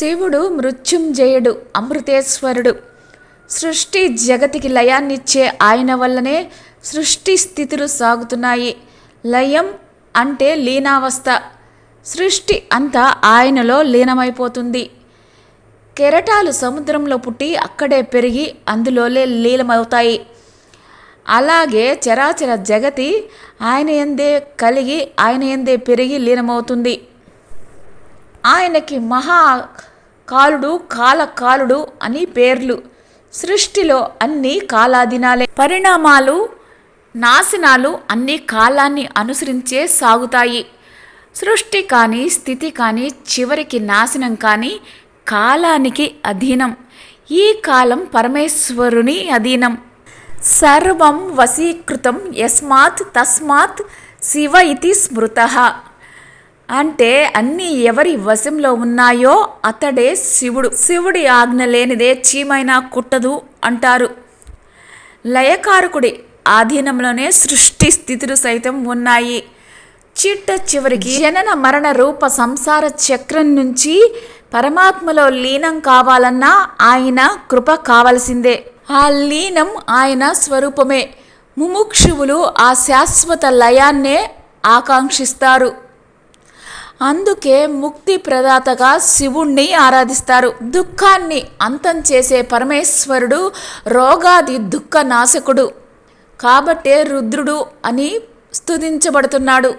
శివుడు మృత్యుంజయుడు అమృతేశ్వరుడు. సృష్టి జగతికి లయాన్నిచ్చే ఆయన వల్లనే సృష్టి స్థితులు సాగుతున్నాయి. లయం అంటే లీనావస్థ. సృష్టి అంతా ఆయనలో లీనమైపోతుంది. కెరటాలు సముద్రంలో పుట్టి అక్కడే పెరిగి అందులోనే లీలమవుతాయి అలాగే చరాచర జగతి ఆయన ఎందే కలిగి ఆయన ఎందే పెరిగి లీనమవుతుంది. ఆయనకి మహా కాలుడు కాలకాలుడు అని పేర్లు. సృష్టిలో అన్ని కాలాదినాలే పరిణామాలు నాశనాలు అన్ని కాలాన్ని అనుసరించే సాగుతాయి. సృష్టి కానీ స్థితి కానీ చివరికి నాశనం కానీ కాలానికి అధీనం. ఈ కాలం పరమేశ్వరుని అధీనం. సర్వం వశీకృతం యస్మాత్ తస్మాత్ శివ ఇది స్మృత. అంటే అన్నీ ఎవరి వశంలో ఉన్నాయో అతడే శివుడు. శివుడి ఆజ్ఞ లేనిదే చీమైనా కుట్టదు అంటారు. లయకారకుడి ఆధీనంలోనే సృష్టి స్థితులు సైతం ఉన్నాయి. చిట్ట చివరికి జనన మరణ రూప సంసార చక్రం నుంచి పరమాత్మలో లీనం కావాలన్నా ఆయన కృప కావలసిందే. ఆ లీనం ఆయన స్వరూపమే. ముముక్షువులు ఆ శాశ్వత లయాన్నే ఆకాంక్షిస్తారు. అందుకే ముక్తి ప్రదాతగా శివుణ్ణి ఆరాధిస్తారు. దుఃఖాన్ని అంతం చేసే పరమేశ్వరుడు రోగాది దుఃఖ నాశకుడు కాబట్టే రుద్రుడు అని స్తుతించబడుతున్నాడు.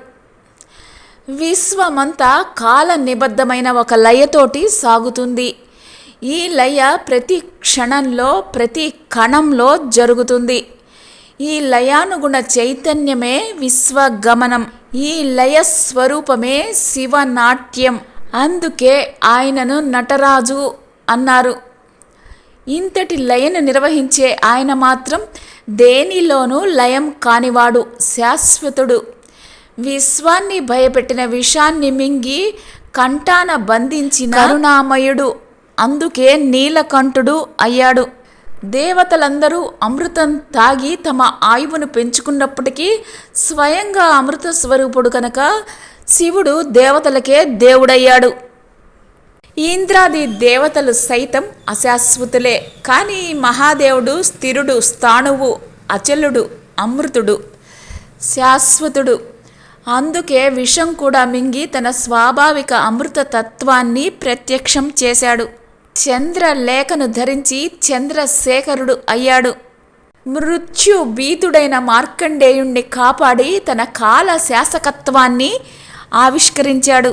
విశ్వమంతా కాల నిబద్ధమైన ఒక లయతోటి సాగుతుంది. ఈ లయ ప్రతి క్షణంలో ప్రతి కణంలో జరుగుతుంది. ఈ లయానుగుణ చైతన్యమే విశ్వగమనం. ఈ లయ స్వరూపమే శివనాట్యం. అందుకే ఆయనను నటరాజు అన్నారు. ఇంతటి లయను నిర్వహించే ఆయన మాత్రం దేనిలోనూ లయం కానివాడు శాశ్వతుడు. విశ్వాన్ని భయపెట్టిన విషాన్ని మింగి కంటాన బంధించిన కరుణామయుడు. అందుకే నీలకంఠుడు అయ్యాడు. దేవతలందరూ అమృతం తాగి తమ ఆయువును పెంచుకున్నప్పటికీ స్వయంగా అమృత స్వరూపుడు కనుక శివుడు దేవతలకే దేవుడయ్యాడు. ఇంద్రాది దేవతలు సైతం అశాశ్వతులే. కానీ మహాదేవుడు స్థిరుడు స్థాణువు అచలుడు అమృతుడు శాశ్వతుడు. అందుకే విషం కూడా మింగి తన స్వాభావిక అమృత తత్వాన్ని ప్రత్యక్షం చేశాడు. చంద్రలేఖను ధరించి చంద్రశేఖరుడు అయ్యాడు. మృత్యు భీతుడైన మార్కండేయుణ్ణి కాపాడి తన కాల శాసకత్వాన్ని ఆవిష్కరించాడు.